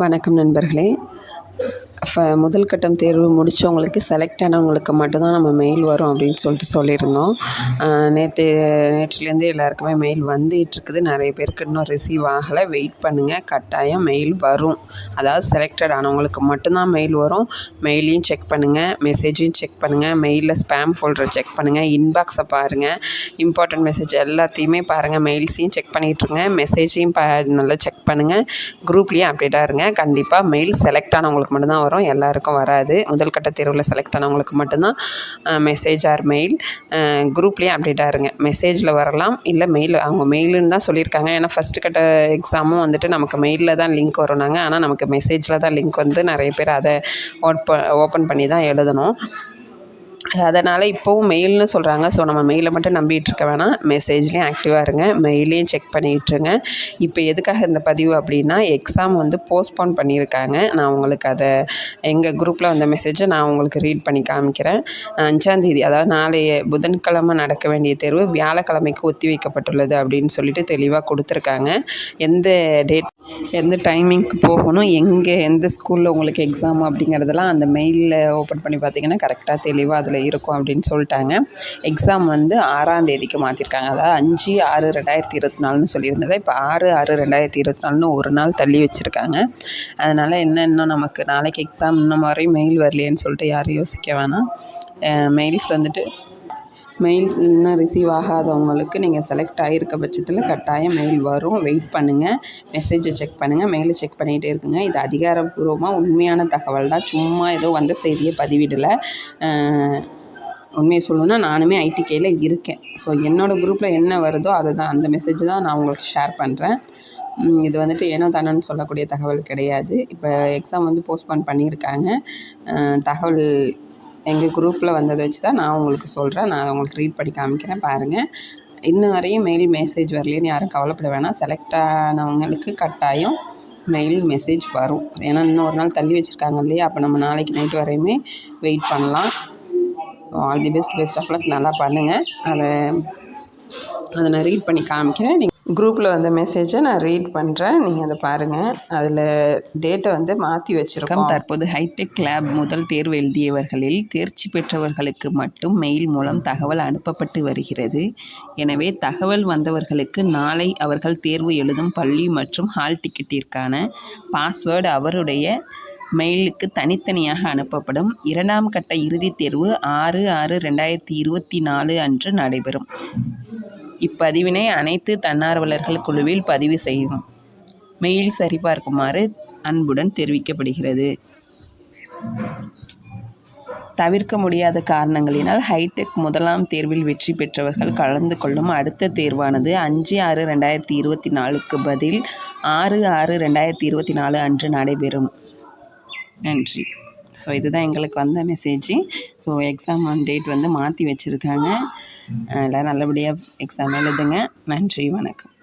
வணக்கம் நண்பர்களே. முதல் கட்டம் தேர்வு முடித்தவங்களுக்கு செலக்ட் ஆனவங்களுக்கு மட்டும்தான் நம்ம மெயில் வரும் அப்படின்னு சொல்லிட்டு சொல்லியிருந்தோம். நேற்று நேற்றுலேருந்து எல்லாருக்குமே மெயில் வந்துகிட்ருக்குது நிறைய பேருக்கு இன்னும் ரிசீவ் ஆகலை. வெயிட் பண்ணுங்கள் கட்டாயம் மெயில் வரும். அதாவது செலக்டட் ஆனவங்களுக்கு மட்டும்தான் மெயில் வரும். மெயிலையும் செக் பண்ணுங்கள் மெசேஜையும் செக் பண்ணுங்கள் மெயிலில் ஸ்பேம் ஃபோல்டரை செக் பண்ணுங்கள் இன்பாக்ஸை பாருங்கள் இம்பார்ட்டன்ட் மெசேஜ் எல்லாத்தையுமே பாருங்கள் மெயில்ஸையும் செக் பண்ணிகிட்ருங்க மெசேஜையும் பா நல்லா செக் பண்ணுங்கள் குரூப்லேயும் அப்டேட்டாக இருங்க. கண்டிப்பாக மெயில் செலக்ட் ஆனவங்களுக்கு மட்டும்தான் வரும். எல்லாருக்கும் வராது. முதல் கட்ட தேர்வில் செலக்ட் ஆனவங்களுக்கு மட்டும்தான் மெசேஜ் ஆர் மெயில் குரூப்லேயே அப்டேட்டாக இருங்க. மெசேஜில் வரலாம் இல்லை மெயில் அவங்க மெயிலுன்னு தான் சொல்லியிருக்காங்க. ஏன்னா ஃபஸ்ட்டு கட்ட எக்ஸாமும் வந்துட்டு நமக்கு மெயிலில் தான் லிங்க் வரும் நாங்கள் ஆனால் நமக்கு மெசேஜில் தான் லிங்க் வந்து நிறைய பேர் அதை ஓட் ஓப்பன் பண்ணி தான் எழுதணும். அதனால் இப்போவும் மெயில்னு சொல்கிறாங்க ஸோ நம்ம மெயிலை மட்டும் நம்பிகிட்டு இருக்க வேணாம். மெசேஜ்லேயும் ஆக்டிவாக இருங்க. மெயிலையும் செக் பண்ணிகிட்ருங்க இப்போ எதுக்காக இந்த பதிவு அப்படின்னா எக்ஸாம் வந்து போஸ்ட்போன் பண்ணியிருக்காங்க. நான் உங்களுக்கு அதை எங்கள் குரூப்பில் வந்த மெசேஜை நான் உங்களுக்கு ரீட் பண்ணி காமிக்கிறேன். அஞ்சாந்தேதி அதாவது நாளைய புதன்கிழமை நடக்க வேண்டிய தேர்வு வியாழக்கிழமைக்கு ஒத்தி வைக்கப்பட்டுள்ளது அப்படின்னு சொல்லிட்டு தெளிவாக கொடுத்துருக்காங்க. எந்த டேட் எந்த டைமிங்க்கு போகணும் எங்கே எந்த ஸ்கூலில் உங்களுக்கு எக்ஸாம் அப்படிங்கிறதெல்லாம் அந்த மெயிலில் ஓப்பன் பண்ணி பார்த்தீங்கன்னா கரெக்டாக தெளிவாக அதில் இருக்கும் அப்படின்னு சொல்லிட்டாங்க. எக்ஸாம் வந்து ஆறாம் தேதிக்கு மாற்றிருக்காங்க அதாவது அஞ்சு ஆறு ரெண்டாயிரத்தி இருபத்தி நாலுன்னு சொல்லியிருந்ததை இப்போ ஆறு ஆறு ரெண்டாயிரத்தி இருபத்தி நாலுன்னு ஒரு நாள் தள்ளி வச்சுருக்காங்க. அதனால் என்ன இன்னும் நமக்கு நாளைக்கு எக்ஸாம் இன்னும் வரையும் மெயில் வரலையேன்னு சொல்லிட்டு யாரும் யோசிக்க வேணாம். மெயில்ஸ் வந்துட்டு மெயில்ஸ் இன்னும் ரிசீவ் ஆகாதவங்களுக்கு நீங்கள் செலக்ட் ஆகிருக்க பட்சத்தில் கட்டாயம் மெயில் வரும். வெயிட் பண்ணுங்கள் மெசேஜை செக் பண்ணுங்கள் மெயிலை செக் பண்ணிகிட்டே இருக்குங்க. இது அதிகாரப்பூர்வமாக உண்மையான தகவல் தான். சும்மா ஏதோ வந்த செய்தியை பதிவிடலை. உண்மையை சொல்லணுன்னா நானுமே ஐடிகேயில் இருக்கேன். ஸோ என்னோடய குரூப்பில் என்ன வருதோ அதை தான் அந்த மெசேஜ் தான் நான் உங்களுக்கு ஷேர் பண்ணுறேன் இது வந்துட்டு ஏனோ தானோன்னு சொல்லக்கூடிய தகவல் கிடையாது. இப்போ எக்ஸாம் வந்து போஸ்ட்போன் பண்ணியிருக்காங்க. தகவல் எங்கள் குரூப்பில் வந்ததை வச்சு தான் நான் உங்களுக்கு சொல்கிறேன் நான் உங்களுக்கு ரீட் பண்ணி காமிக்கிறேன். பாருங்கள் இன்ன வரையும் மெயில் மெசேஜ் வரலன்னு யாரும் கவலைப்பட வேணாம். செலக்ட் ஆனவங்களுக்கு கட்டாயம் மெயில் மெசேஜ் வரும். ஏன்னா இன்னும் ஒரு நாள் தள்ளி வச்சுருக்காங்க இல்லையா? அப்போ நம்ம நாளைக்கு நைட் வரையுமே வெயிட் பண்ணலாம். All the best best of luck நல்லா பண்ணுங்கள் அதை அதை நான் ரீட் பண்ணி காமிக்கிறேன். நீங்கள் குரூப்பில் வந்த மெசேஜை நான் ரீட் பண்ணுறேன் நீங்கள் அதை பாருங்கள் அதில் டேட்டை வந்து மாற்றி வச்சுருக்கோம். தற்போது ஹைடெக் லேப் முதல் தேர்வு எழுதியவர்களில் தேர்ச்சி பெற்றவர்களுக்கு மட்டும் மெயில் மூலம் தகவல் அனுப்பப்பட்டு வருகிறது. எனவே தகவல் வந்தவர்களுக்கு நாளை அவர்கள் தேர்வு எழுதும் பள்ளி மற்றும் ஹால் டிக்கெட்டிற்கான பாஸ்வேர்டு அவருடைய மெயிலுக்கு தனித்தனியாக அனுப்பப்படும். இரண்டாம் கட்ட இறுதித் தேர்வு ஆறு ஆறு ரெண்டாயிரத்தி இருபத்தி நாலு அன்று நடைபெறும். இப்பதிவினை அனைத்து தன்னார்வலர்கள் குழுவில் பதிவு செய்யும். மெயில் சரிபார்க்குமாறு அன்புடன் தெரிவிக்கப்படுகிறது. தவிர்க்க முடியாத காரணங்களினால் ஹைடெக் முதலாம் தேர்வில் வெற்றி பெற்றவர்கள் கலந்து கொள்ளும் அடுத்த தேர்வானது அஞ்சு ஆறு ரெண்டாயிரத்தி இருபத்தி நாலுக்கு பதில் ஆறு ஆறு ரெண்டாயிரத்தி இருபத்தி நாலு அன்று நடைபெறும். நன்றி. ஸோ இதுதான் எங்களுக்கு வந்த மெசேஜ் ஸோ எக்ஸாம் டேட் வந்து மாற்றி வச்சுருக்காங்க. எல்லோரும் நல்லபடியாக எக்ஸாம் எழுதுங்க. நன்றி வணக்கம்.